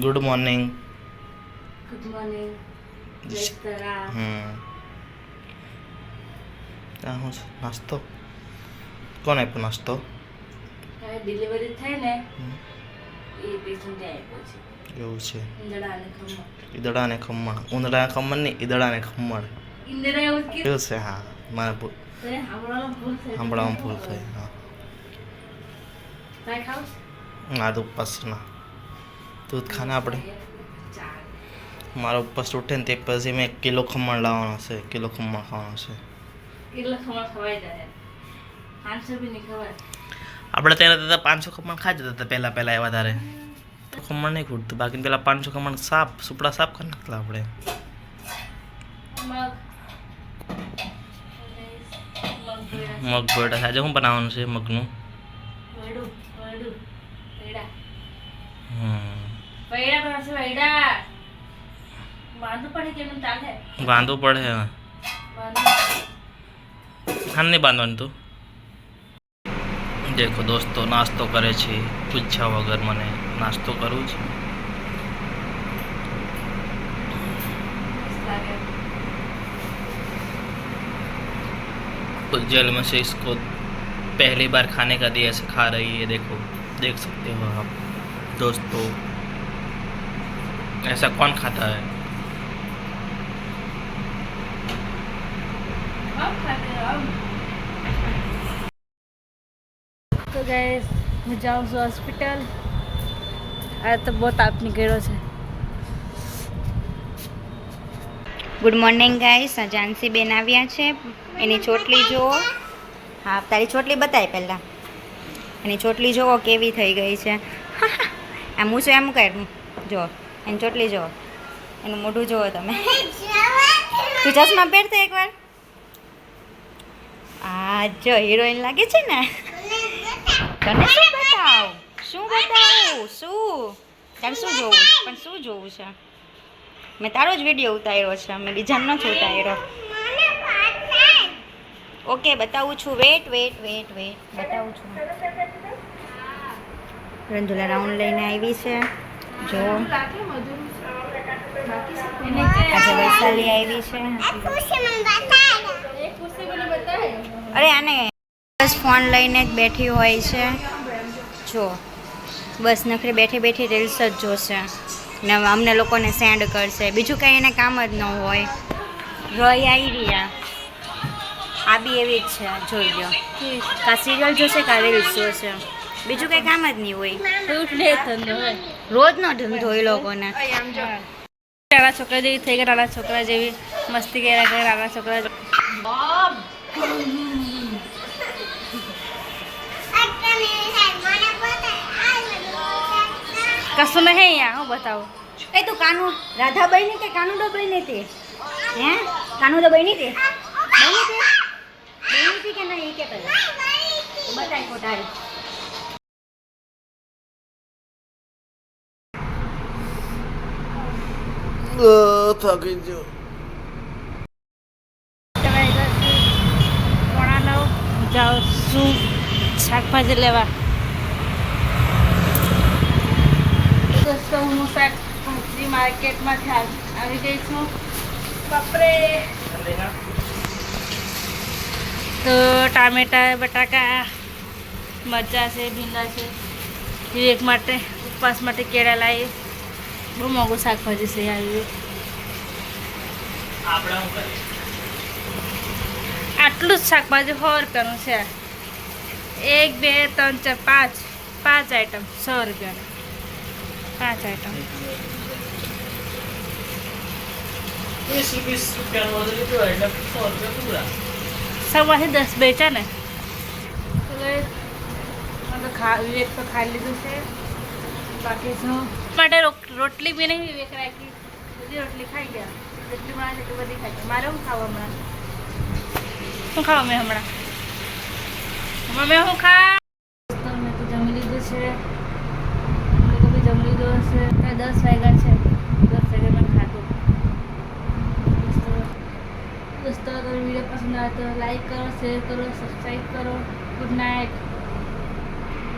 Good morning good morning શું છે. નાસ્તો? કોણ આપ્યો નાસ્તો? ડિલિવરી થાય ને એ પેશન્ટ આપ્યો છે. એવું છે. ઈંદડા ને ખમણ. ઉંદડા ખમણ. નહીં ઈદડા ને ખમણ. એવું છે હા. મારે ભૂલ થઈ. સાંભળવામાં ભૂલ થઈ હા. ના તો ઉપવાસ ના. દૂધ ખાને આપણે. મારો ઉપવાસ ઉઠે ને તે પછી મેં કિલો ખમણ લાવવાનો છે કિલો ખમણ ખાવાનું છે. આપણે ત્યારે દાદા પાંચસો ખમણ ખાઈ જતા હતા પહેલાં પહેલાં એવા તારે ખમણ નહીં ખૂટતું. બાકી પેલા પાંચસો ખમણ સાફ સુપડા સાફ કરી નાખતા આપણે. મગ. ભેડા આજે શું બનાવવાનું છે મગનું? હમ. વૈડા પાસે વૈડા બાંધવું પડે કે એમ ચાલે બાંધવું પડે હવે બાંધવું હા નહીં બાંધવાનું તું દેખો દોસ્તો નાસ્તો કરે છે પૂછ્યા વગર મને નાસ્તો કરવું છે મસ્ત લાગે उज्जैन में से इसको पहली बार खाने का दिया से खा रही है देखो देख सकते हो आप दोस्तों ऐसा कौन खाता है हम खाते हैं हम તો ગાઈસ હું જાઉં છું હોસ્પિટલ આ તો બહુ તાપ નીકળ્યો છે ગુડ મોર્નિંગ ગાઈસ જાનસી બેન આવ્યા છે એની ચોટલી જુઓ હા તારી ચોટલી બતાય પહેલાં એની ચોટલી જુઓ કેવી થઈ ગઈ છે આમ હું શું એમ કર જો એની ચોટલી જુઓ એનું મોઢું જુઓ તમે. તું ચશ્મા પહેરતો એકવાર. આ જો હિરોઈન લાગે છે ને. તને શું બતાવ? શું બતાવું? શું? તારે શું જોવું? પણ શું જોવું છે? મેં તારો જ વીડિયો ઉતાર્યો છે. મેં બીજાનો નથી ઉતાર્યો. ઓકે બતાવું છું. વેટ વેટ વેટ વેટ બતાવું છું. રંજુલા રાઉન્ડ લઈને આવી છે. જો આજે આવી છે. અરે આને બસ ફોન લઈને જ બેઠી હોય છે. જો બસ નખરે બેઠી બેઠી રીલ્સ જ જોશે. ને અમને લોકોને સેન્ડ કરશે. બીજું કંઈ એને કામ જ ન હોય. રોય આવી આ બી એવી જ છે. જોઈ લો કા સિરિયલ જોશે કા રીલ્સ જોશે? બીજું કંઈ કામ જ નહીં હોય. રોજનો ધંધો એ લોકોને. નાના છોકરા જેવી થઈ ગયા નાના છોકરા જેવી મસ્તી કર્યા કરે નાના છોકરા કશું નહીં અહીંયા હું બતાવું. એ તું કાનુ રાધા બની કે કાનુ ડોબાઈ બની તે? હે? કાનુડો બની તે? બની તે? બની કે નહીં એ કે કરે? બતાય ફોટા થાકી ગયો જાઓ શું શાકભાજી લેવા દોસ્તો હું શાકભાજી માર્કેટમાંથી આવ- ગઈ છું બાપરે તો ટામેટા, બટાકા, મરચાં છે, ભીંડા છે. વિવેક માટે, ઉપવાસ માટે કેળા લાવી બહુ મોંઘું શાકભાજી છે આવી આટલું જ શાકભાજી સો રૂપિયાનું છે. એક બે ત્રણ ચાર પાંચ. પાંચ આઈટમ સો રૂપિયાનું. પાંચ આઈટમ વીસ વીસ રૂપિયાનું વધુ લીધું હોય એટલે સો રૂપિયા પૂરા. સવારથી દસ બેચા ને. તો તો ખા વિવેક તો ખાઈ લીધું છે. બાકી શું? માટે રોટલી બી નહીં વિવેક રાખી. બધી રોટલી ખાઈ ગયા. જેટલી એટલી બધી ખાઈ મારે શું ખાવા હમણાં શું ખાવા? મેં હમણાં મમ્મી હું ખા તો જમી લીધું છે. તો બી જમી લીધું હશે. દસ વાગ્યા છે. દસ વાગે પણ ખાધું. દોસ્તો વીડિયો પસંદ આવે તો લાઈક કરો શેર કરો સબસ્ક્રાઈબ કરો. Good night